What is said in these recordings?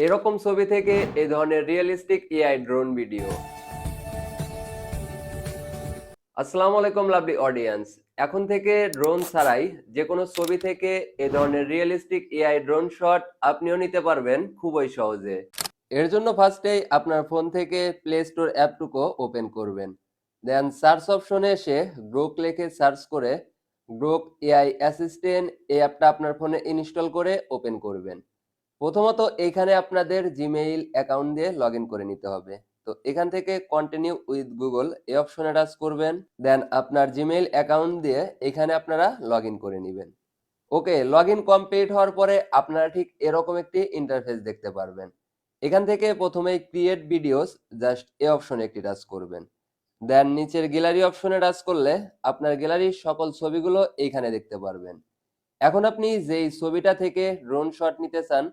এরকম ছবি থেকে এ ধরনের রিয়েলিস্টিক এআই ড্রোন ভিডিও আসসালামু আলাইকুম লাভলি অডিয়েন্স এখন থেকে ড্রোন ছাড়াই যে কোনো ছবি থেকে এ ধরনের রিয়েলিস্টিক এআই ড্রোন শট আপনিও নিতে পারবেন খুবই সহজে। এর জন্য ফার্স্টেই আপনার ফোন থেকে প্লে স্টোর অ্যাপটুকু ওপেন করবেন। দেন সার্চ অপশনে এসে গ্রোক লিখে সার্চ করে গ্রোক এআই অ্যাসিস্ট্যান্ট এই অ্যাপটা আপনার ফোনে ইনস্টল করে ওপেন করবেন। প্রথমত এইখানে আপনাদের জিমেইল অ্যাকাউন্ট দিয়ে লগ করে নিতে হবে। তো এখান থেকে কন্টিনিউ উইথ গুগল এই অপশনে টাচ করবেন দেন আপনার জিমেইল অ্যাকাউন্ট দিয়ে এখানে আপনারা লগ করে নেবেন। ওকে লগ ইন কমপ্লিট হওয়ার পরে আপনারা ঠিক এরকম একটি ইন্টারফেস দেখতে পারবেন। এখান থেকে প্রথমেই ক্রিয়েট ভিডিওস জাস্ট এই অপশনে একটি টাচ করবেন। দেন নিচের গ্যালারি অপশনে টাচ করলে আপনার গ্যালারির সকল ছবিগুলো এইখানে দেখতে পারবেন। এখন আপনি যেই ছবিটা থেকে ড্রোন শট নিতে চান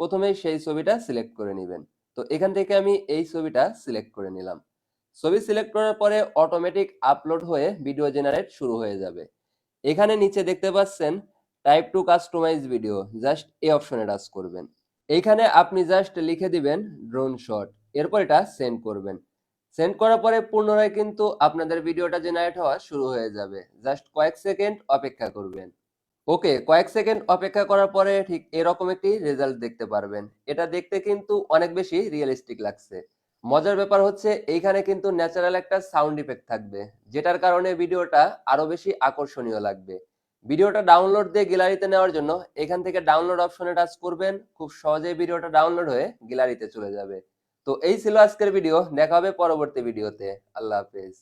প্রথমেই সেই ছবিটা সিলেক্ট করে নেবেন। তো এখান থেকে আমি এই ছবিটা সিলেক্ট করে নিলাম। ছবি সিলেক্ট করার পরে অটোমেটিক আপলোড হয়ে ভিডিও জেনারেট শুরু হয়ে যাবে। এখানে নিচে দেখতে পাচ্ছেন type to customize video just এই অপশনে টাচ করবেন। এইখানে আপনি জাস্ট লিখে দিবেন ড্রোন শট এরপর এটা সেন্ড করবেন। সেন্ড করার পরে পুনরায় কিন্তু আপনাদের ভিডিওটা জেনারেট হওয়া শুরু হয়ে যাবে। জাস্ট কয়েক সেকেন্ড অপেক্ষা করবেন। ওকে, কয়েক সেকেন্ড অপেক্ষা করার পরে ঠিক এরকম একটি রেজাল্ট দেখতে পারবেন। এটা দেখতে কিন্তু অনেক বেশি রিয়েলিস্টিক লাগছে। মজার ব্যাপার হচ্ছে এইখানে কিন্তু ন্যাচারাল একটা সাউন্ড ইফেক্ট থাকবে, যেটার কারণে ভিডিওটা আরও বেশি আকর্ষণীয় লাগবে। ভিডিওটা ডাউনলোড দিয়ে গ্যালারিতে নেওয়ার জন্য এখান থেকে ডাউনলোড অপশনে টাচ করবেন, খুব সহজেই ভিডিওটা ডাউনলোড হয়ে গ্যালারিতে চলে যাবে। তো এই ছিল আজকের ভিডিও দেখা হবে পরবর্তী ভিডিওতে আল্লাহ হাফেজ।